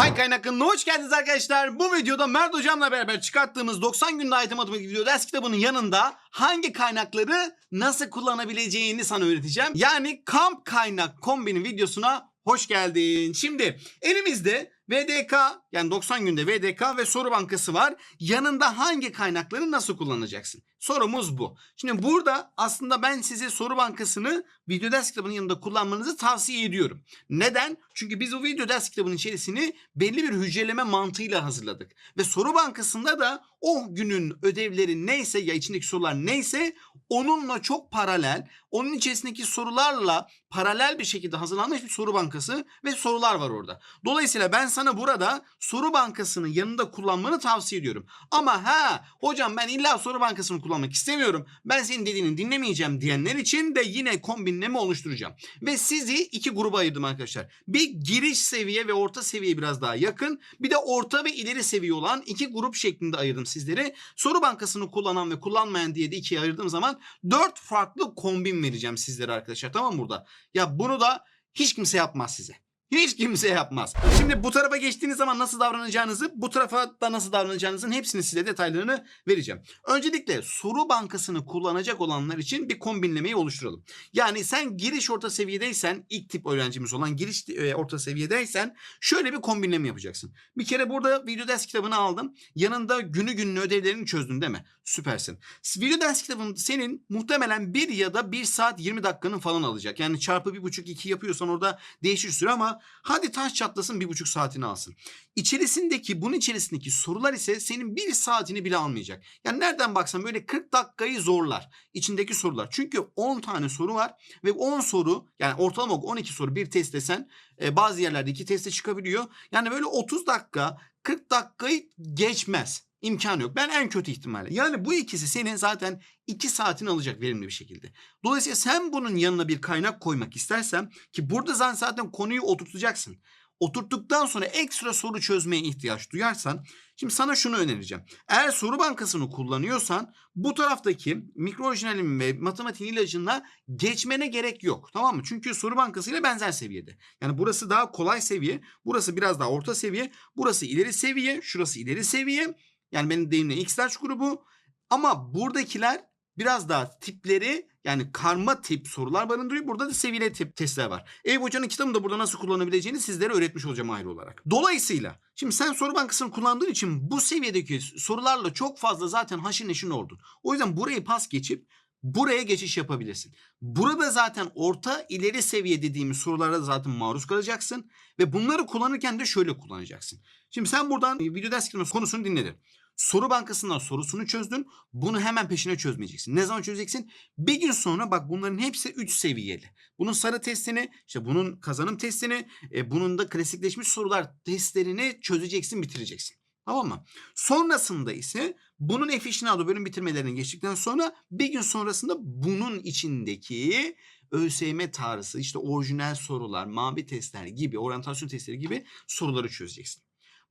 Hay kaynaklarına hoş geldiniz arkadaşlar. Bu videoda Mert Hocam'la beraber çıkarttığımız 90 günde item matematik video ders kitabının yanında hangi kaynakları nasıl kullanabileceğini sana öğreteceğim. Yani kamp kaynak kombini videosuna hoş geldin. Şimdi elimizde VDK yani 90 günde VDK ve soru bankası var. Yanında hangi kaynakları nasıl kullanacaksın? Sorumuz bu. Şimdi burada aslında ben size soru bankasını video ders kitabının yanında kullanmanızı tavsiye ediyorum. Neden? Çünkü biz o video ders kitabının içerisini belli bir hücreleme mantığıyla hazırladık. Ve soru bankasında da o günün ödevleri neyse ya içindeki sorular neyse onunla çok paralel, onun içerisindeki sorularla paralel bir şekilde hazırlanmış bir soru bankası ve sorular var orada. Dolayısıyla ben sana burada soru bankasını yanında kullanmanı tavsiye ediyorum. Ama ha hocam ben illa soru bankasını kullanmak istemiyorum. Ben senin dediğini dinlemeyeceğim diyenler için de yine kombinleme oluşturacağım. Ve sizi iki gruba ayırdım arkadaşlar. Bir giriş seviye ve orta seviye biraz daha yakın. Bir de orta ve ileri seviye olan iki grup şeklinde ayırdım sizleri. Soru bankasını kullanan ve kullanmayan diye de ikiye ayırdığım zaman dört farklı kombin vereceğim sizlere arkadaşlar. Tamam burada? Ya bunu da hiç kimse yapmaz size. Hiç kimse yapmaz. Şimdi bu tarafa geçtiğiniz zaman nasıl davranacağınızı, bu tarafa da nasıl davranacağınızın hepsini size detaylarını vereceğim. Öncelikle soru bankasını kullanacak olanlar için bir kombinlemeyi oluşturalım. Yani sen giriş orta seviyedeysen, ilk tip öğrencimiz olan giriş e, orta seviyedeysen şöyle bir kombinleme yapacaksın. Bir kere burada video ders kitabını aldım. Yanında günü gününe ödevlerini çözdün değil mi? Süpersin. Video ders kitabın senin muhtemelen 1 ya da 1 saat 20 dakikanın falan alacak. Yani çarpı 1,5-2 yapıyorsan orada değişir süre ama hadi taş çatlasın 1,5 saatini alsın. İçerisindeki bunun içerisindeki sorular ise senin 1 saatini bile almayacak. Yani nereden baksan böyle 40 dakikayı zorlar içindeki sorular. Çünkü 10 tane soru var ve 10 soru yani ortalama 12 soru bir test desen e, bazı yerlerde 2 teste çıkabiliyor. Yani böyle 30 dakika 40 dakikayı geçmez. İmkanı yok. Ben en kötü ihtimalle. Yani bu ikisi senin zaten 2 saatini alacak verimli bir şekilde. Dolayısıyla sen bunun yanına bir kaynak koymak istersen ki burada zaten zaten konuyu oturtacaksın. Oturttuktan sonra ekstra soru çözmeye ihtiyaç duyarsan şimdi sana şunu önereceğim. Eğer soru bankasını kullanıyorsan bu taraftaki mikro orijinalin ve matematiğin ilacına geçmene gerek yok. Tamam mı? Çünkü soru bankasıyla benzer seviyede. Yani burası daha kolay seviye. Burası biraz daha orta seviye. Burası ileri seviye. Şurası ileri seviye. Yani benim deyimle X ders grubu. Ama buradakiler biraz daha tipleri yani karma tip sorular barındırıyor. Burada da seviyeli tip testler var. Eyüp Hoca'nın kitabını da burada nasıl kullanabileceğini sizlere öğretmiş olacağım ayrı olarak. Dolayısıyla şimdi sen soru bankasını kullandığın için bu seviyedeki sorularla çok fazla zaten haşin neşin oldun. O yüzden burayı pas geçip buraya geçiş yapabilirsin. Burada zaten orta ileri seviye dediğimiz sorulara zaten maruz kalacaksın. Ve bunları kullanırken de şöyle kullanacaksın. Şimdi sen buradan video ders konusunu dinledin. Soru bankasından sorusunu çözdün. Bunu hemen peşine çözmeyeceksin. Ne zaman çözeceksin? Bir gün sonra bak bunların hepsi 3 seviyeli. Bunun sarı testini, işte bunun kazanım testini, e, bunun da klasikleşmiş sorular testlerini çözeceksin, bitireceksin. Tamam mı? Sonrasında ise bunun F bölüm bitirmelerini geçtikten sonra bir gün sonrasında bunun içindeki ÖSYM tarzı işte orijinal sorular, mavi testler gibi, oryantasyon testleri gibi soruları çözeceksin.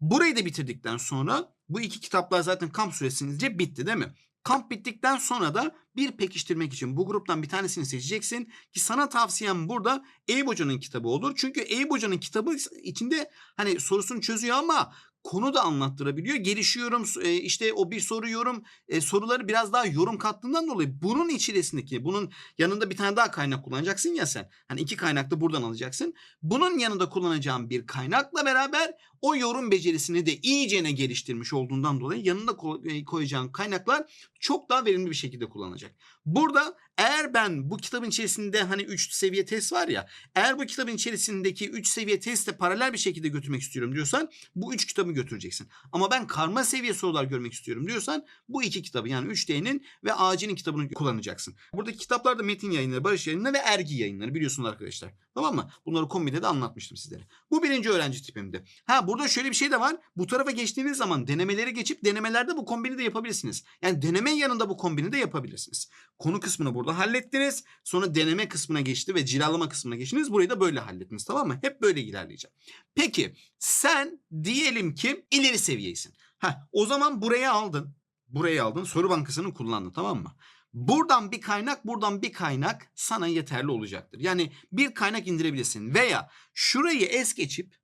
Burayı da bitirdikten sonra bu iki kitaplar zaten kamp süresince bitti değil mi? Kamp bittikten sonra da bir pekiştirmek için bu gruptan bir tanesini seçeceksin ki sana tavsiyem burada Eyüp Hoca'nın kitabı olur. Çünkü Eyüp Hoca'nın kitabı içinde hani sorusunu çözüyor ama konu da anlattırabiliyor. Gelişiyorum e, işte o bir soruyorum e, soruları biraz daha yorum kattığından dolayı bunun içerisindeki bunun yanında bir tane daha kaynak kullanacaksın ya sen. Hani iki kaynak da buradan alacaksın. Bunun yanında kullanacağım bir kaynakla beraber o yorum becerisini de iyicene geliştirmiş olduğundan dolayı yanında e, koyacağın kaynaklar çok daha verimli bir şekilde kullanacak. Burada eğer ben bu kitabın içerisinde hani 3 seviye test var ya eğer bu kitabın içerisindeki 3 seviye testle paralel bir şekilde götürmek istiyorum diyorsan bu 3 kitabı götüreceksin. Ama ben karma seviye sorular görmek istiyorum diyorsan bu iki kitabı yani 3D'nin ve AC'nin kitabını kullanacaksın. Buradaki kitaplar da Metin Yayınları, Barış Yayınları ve Ergi Yayınları biliyorsunuz arkadaşlar. Tamam mı? Bunları kombinde de anlatmıştım sizlere. Bu birinci öğrenci tipimdi. Ha burada şöyle bir şey de var. Bu tarafa geçtiğiniz zaman denemeleri geçip denemelerde bu kombini de yapabilirsiniz. Yani deneme yanında bu kombini de yapabilirsiniz. Konu kısmını burada hallettiniz. Sonra deneme kısmına geçti ve cilalama kısmına geçtiniz. Burayı da böyle hallettiniz tamam mı? Hep böyle ilerleyeceğim. Peki sen diyelim ki ileri seviyesin. Ha o zaman buraya aldın. Buraya aldın. Soru bankasını kullandın tamam mı? Buradan bir kaynak, buradan bir kaynak sana yeterli olacaktır. Yani bir kaynak indirebilirsin veya şurayı es geçip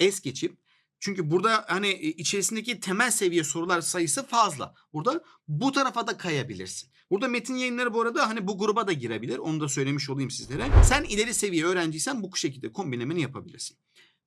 es geçip Çünkü burada hani e, içerisindeki temel seviye sorular sayısı fazla. Burada bu tarafa da kayabilirsin. Burada metin yayınları bu arada hani bu gruba da girebilir. Onu da söylemiş olayım sizlere. Sen ileri seviye öğrenciysen bu şekilde kombinlemeni yapabilirsin.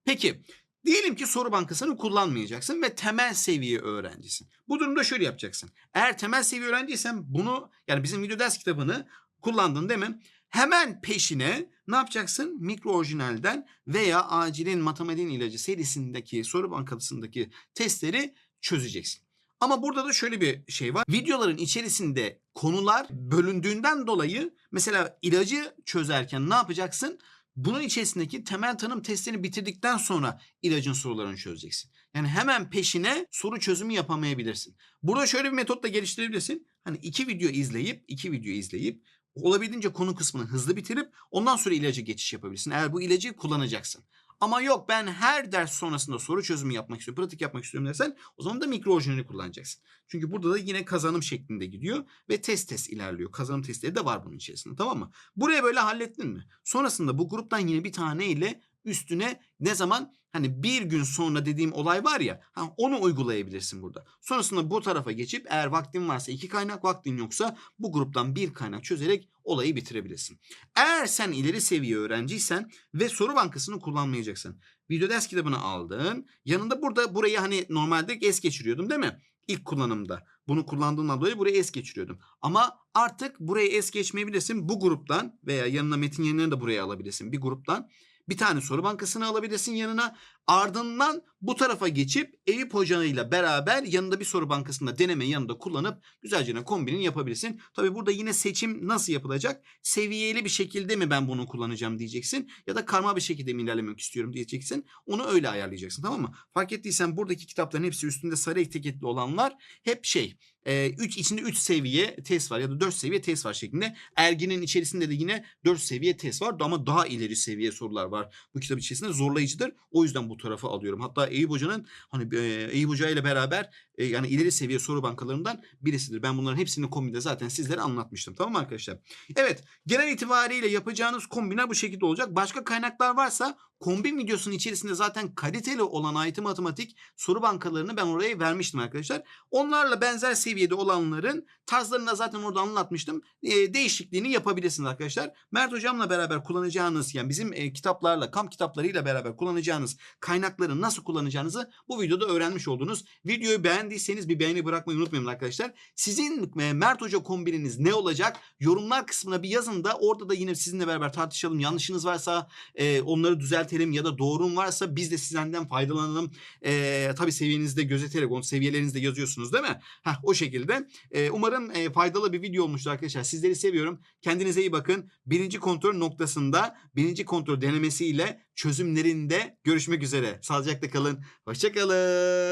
Peki diyelim ki soru bankasını kullanmayacaksın ve temel seviye öğrencisin. Bu durumda şöyle yapacaksın. Eğer temel seviye öğrenciysen bunu yani bizim video ders kitabını kullandın değil mi? Hemen peşine ne yapacaksın? Mikro orijinalden veya acilin matematiğin ilacı serisindeki soru bankasındaki testleri çözeceksin. Ama burada da şöyle bir şey var. Videoların içerisinde konular bölündüğünden dolayı mesela ilacı çözerken ne yapacaksın? Bunun içerisindeki temel tanım testini bitirdikten sonra ilacın sorularını çözeceksin. Yani hemen peşine soru çözümü yapamayabilirsin. Burada şöyle bir metotla geliştirebilirsin. Hani iki video izleyip, iki video izleyip olabildiğince konu kısmını hızlı bitirip ondan sonra ilaca geçiş yapabilirsin. Eğer bu ilacı kullanacaksın. Ama yok ben her ders sonrasında soru çözümü yapmak istiyorum, pratik yapmak istiyorum dersen o zaman da mikro orijinali kullanacaksın. Çünkü burada da yine kazanım şeklinde gidiyor ve test test ilerliyor. Kazanım testleri de var bunun içerisinde tamam mı? Buraya böyle hallettin mi? Sonrasında bu gruptan yine bir tane ile üstüne ne zaman hani bir gün sonra dediğim olay var ya ha, onu uygulayabilirsin burada. Sonrasında bu tarafa geçip eğer vaktin varsa iki kaynak vaktin yoksa bu gruptan bir kaynak çözerek olayı bitirebilirsin. Eğer sen ileri seviye öğrenciysen ve soru bankasını kullanmayacaksın. Video ders kitabını aldın. Yanında burada burayı hani normalde es geçiriyordum değil mi? İlk kullanımda. Bunu kullandığımdan dolayı buraya es geçiriyordum. Ama artık burayı es geçmeyebilirsin. Bu gruptan veya yanına metin yayınlarını da buraya alabilirsin. Bir gruptan bir tane soru bankasını alabilirsin yanına. Ardından bu tarafa geçip Eyüp Hoca'yla beraber yanında bir soru bankasında deneme yanında kullanıp güzelce kombinin yapabilirsin. Tabi burada yine seçim nasıl yapılacak? Seviyeli bir şekilde mi ben bunu kullanacağım diyeceksin. Ya da karma bir şekilde mi ilerlemek istiyorum diyeceksin. Onu öyle ayarlayacaksın tamam mı? Fark ettiysen buradaki kitapların hepsi üstünde sarı etiketli olanlar hep şey 3 içinde 3 seviye test var ya da 4 seviye test var şeklinde. Erginin içerisinde de yine 4 seviye test var ama daha ileri seviye sorular var. Bu kitap içerisinde zorlayıcıdır. O yüzden bu tarafa alıyorum. Hatta Eyüp Hoca'nın hani e, Eyüp Hoca ile beraber e, yani ileri seviye soru bankalarından birisidir. Ben bunların hepsini kombinde zaten sizlere anlatmıştım. Tamam mı arkadaşlar? Evet. Genel itibariyle yapacağınız kombine bu şekilde olacak. Başka kaynaklar varsa kombin videosunun içerisinde zaten kaliteli olan IT matematik soru bankalarını ben oraya vermiştim arkadaşlar. Onlarla benzer seviyede olanların tarzlarını da zaten orada anlatmıştım. E, değişikliğini yapabilirsiniz arkadaşlar. Mert hocamla beraber kullanacağınız yani bizim e, kitaplarla kamp kitaplarıyla beraber kullanacağınız kaynakları nasıl kullanacağınızı bu videoda öğrenmiş oldunuz. Videoyu beğendiyseniz bir beğeni bırakmayı unutmayın arkadaşlar. Sizin e, Mert Hoca kombininiz ne olacak? Yorumlar kısmına bir yazın da orada da yine sizinle beraber tartışalım. Yanlışınız varsa e, onları düzeltelim ya da doğrum varsa biz de sizden faydalanalım. E, tabii seviyenizde gözeterek onu seviyelerinizde yazıyorsunuz değil mi? Heh, o şekilde. E, umarım e, faydalı bir video olmuştur arkadaşlar. Sizleri seviyorum. Kendinize iyi bakın. Birinci kontrol noktasında birinci kontrol denemesiyle çözümlerinde görüşmek üzere. Sağlıcakla kalın. Hoşçakalın.